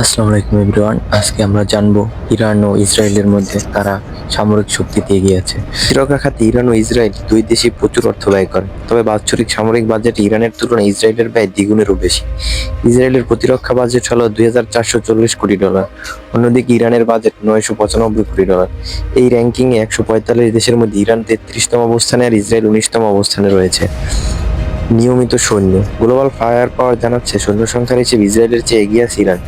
আসসালামু আলাইকুম এভরিওয়ান। আজকে আমরা জানব ইরান ও ইসরায়েলের মধ্যে তারা সামরিক শক্তিতে এগিয়ে আছে। প্রতিরক্ষা খাতে ইরান ও ইসরায়েল দুই দেশই প্রচুর অর্থ ব্যয় করে। তবে বাৎসরিক সামরিক বাজেট ইরানের তুলনায় ইসরায়েলের ব্যয় দ্বিগুণেরও বেশি। ইসরায়েলের প্রতিরক্ষা বাজেট হলো দুই হাজার চারশো চল্লিশ কোটি ডলার। অন্যদিকে ইরানের বাজেট নয়শো পঁচানব্বই কোটি ডলার। এই র্যাঙ্কিংয়ে একশো পঁয়তাল্লিশ দেশের মধ্যে ইরান তেত্রিশতম অবস্থানে আর ইসরায়েল উনিশতম অবস্থানে রয়েছে। নিয়মিত সৈন্য। গ্লোবাল ফায়ার পাওয়ার জানাচ্ছে, সৈন্য সংখ্যার হিসেবে ইসরায়েলের চেয়ে এগিয়ে আছে ইরান।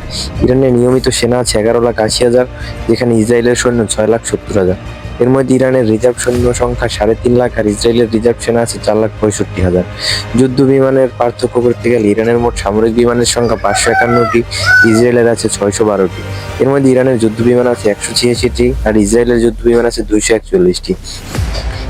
ইরানের নিয়মিত সেনা আছে এগারো লাখ আশি হাজার, যেখানে ইসরায়েলের সৈন্য ছয় লাখ সত্তর হাজার। এর মধ্যে ইরানের রিজার্ভ সৈন্য সংখ্যা সাড়ে তিন লাখ আর ইসরায়েলের রিজার্ভ সেনা আছে চার লাখ পঁয়ষট্টি হাজার। যুদ্ধ বিমানের পার্থক্য করতে গেলে ইরানের মোট সামরিক বিমানের সংখ্যা পাঁচশো একান্নটি, ইসরায়েলের আছে ছয়শো বারোটি। এর মধ্যে ইরানের যুদ্ধ বিমান আছে একশো ছিয়াশিটি আর ইসরায়েলের যুদ্ধ বিমান আছে দুইশো একচল্লিশটি।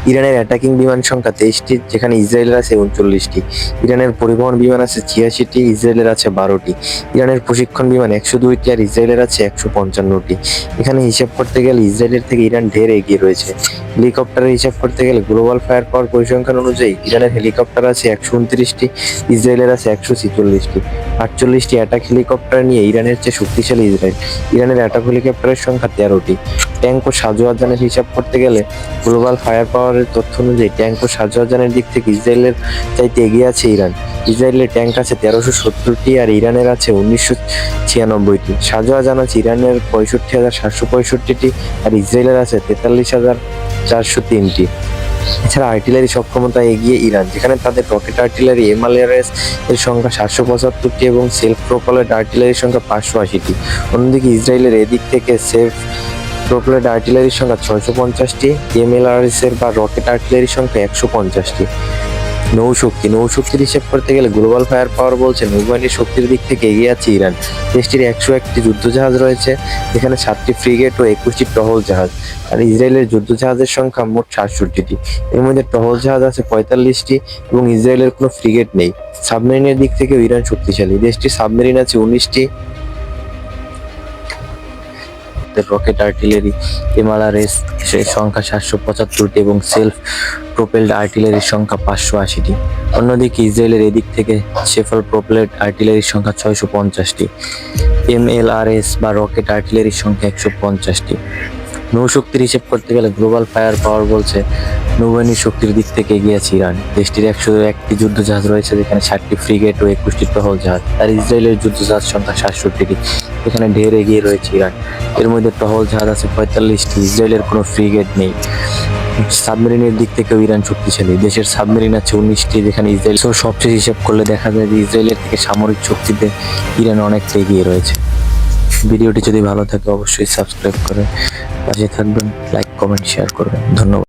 ইরানের অ্যাটাকিং বিমান সংখ্যা তেইশটি, যেখানে ইসরায়েলের আছে উনচল্লিশটি। ইরানের পরিবহন বিমান আছে ছিয়াশিটি, ইসরায়েলের আছে বারোটি। ইরানের প্রশিক্ষণ বিমান একশো দুইটি আর ইসরায়েলের আছে একশো পঞ্চান্নটি। এখানে হিসাব করতে গেলে ইসরায়েলের থেকে ইরান ঢের এগিয়ে রয়েছে। হেলিকপ্টারের হিসাব করতে গেলে গ্লোবাল ফায়ার পাওয়ার পরিসংখ্যান অনুযায়ী ইরানের হেলিকপ্টার আছে একশো উনত্রিশটি, ইসরায়েলের আছে একশো ছেচল্লিশটি। আটচল্লিশটি অ্যাটাক হেলিকপ্টার নিয়ে ইরানের চেয়ে শক্তিশালী ইসরায়েল। ইরানের অ্যাটাক হেলিকপ্টারের সংখ্যা তেরোটি। ট্যাঙ্ক ও সাজোয়াজানের হিসাব করতে গেলে গ্লোবাল ফায়ার পাওয়ারের তথ্য অনুযায়ী ট্যাঙ্ক ও সাজোয়াজানের দিক থেকে ইসরায়েলের চাইতে এগিয়ে আছে ইরান। ইসরায়েলের ট্যাঙ্ক আছে তেরোশো সত্তরটি আর ইরানের আছে উনিশশো ছিয়ানব্বইটি। সাজোয়াজান আছে ইরানের পঁয়ষট্টি হাজার সাতশো পঁয়ষট্টিটি আর ইসরায়েলের আছে তেতাল্লিশ হাজার চারশো তিনটি। এছাড়া আর্টিলারি সক্ষমতা এগিয়ে ইরান, যেখানে তাদের রকেট আর্টিলারি এমআলআরএস এর সংখ্যা সাতশো পঁচাত্তরটি এবং সেলফ প্রোপলেড আর্টিলারির সংখ্যা পাঁচশো আশিটি। অন্যদিকে ইসরায়েলের এদিক থেকে সেলফ প্রোপলেড আর্টিলারির সংখ্যা ছয়শো পঞ্চাশটি এমএলআরএস এর বা রকেট আর্টিলারির সংখ্যা একশো পঞ্চাশটি। নৌশক্তি নৌশক্তির হিসেব করতে গেলে গ্লোবাল ফায়ার পাওয়ার বলছে নৌবাহিনীর শক্তির দিক থেকে এগিয়ে আছে ইরান। দেশটির একশো একটি যুদ্ধজাহাজ রয়েছে, যেখানে সাতটি ফ্রিগেট ও একুশটি টহল জাহাজ। আর ইসরায়েলের যুদ্ধজাহাজের সংখ্যা মোট সাতষট্টিটি। এর মধ্যে টহল জাহাজ আছে পঁয়তাল্লিশটি এবং ইসরায়েলের কোনো ফ্রিগেট নেই। সাবমেরিনের দিক থেকেও ইরান শক্তিশালী। দেশটির সাবমেরিন আছে উনিশটি। রকেট আর্টিলারি এমআরআরএস এর সংখ্যা সাতশো পঁচাত্তরটি এবং সেলফ প্রোপেলড আর্টিলারির সংখ্যা পাঁচশো আশিটি। অন্যদিকে ইসরায়েলের এদিক থেকে সেফল প্রোপেলড আর্টিলারির সংখ্যা ছয়শো পঞ্চাশটি। এমএলআরএস বা রকেট আর্টিলারির সংখ্যা একশো পঞ্চাশটি। নৌশক্তির হিসেব করতে গেলে গ্লোবাল ফায়ার পাওয়ার বলছে নৌবাহিনীর শক্তির দিক থেকে এগিয়ে আছে ইরান। দেশটির একশো একটি যুদ্ধ জাহাজ রয়েছে, যেখানে ষাটটি ফ্রিগেট ও একুশটি টহল জাহাজ। আর ইসরায়েলের যুদ্ধ জাহাজ সংখ্যা সাতষট্টিটি এখানে ঢের এগিয়ে রয়েছে ইরান। এর মধ্যে টহল জাহাজ আছে পঁয়তাল্লিশটি, ইসরায়েলের কোনো ফ্রিগেট নেই। সাবমেরিনের দিক থেকেও ইরান শক্তিশালী। দেশের সাবমেরিন আছে উনিশটি, যেখানে ইসরায়েল সো সবচেয়ে হিসাব করলে দেখা যায় যে ইসরায়েলের থেকে সামরিক শক্তিতে ইরান অনেকটা এগিয়ে রয়েছে। ভিডিওটি যদি ভালো থাকে, অবশ্যই সাবস্ক্রাইব করে পাশে থাকবেন, লাইক, কমেন্ট, শেয়ার করবেন। ধন্যবাদ।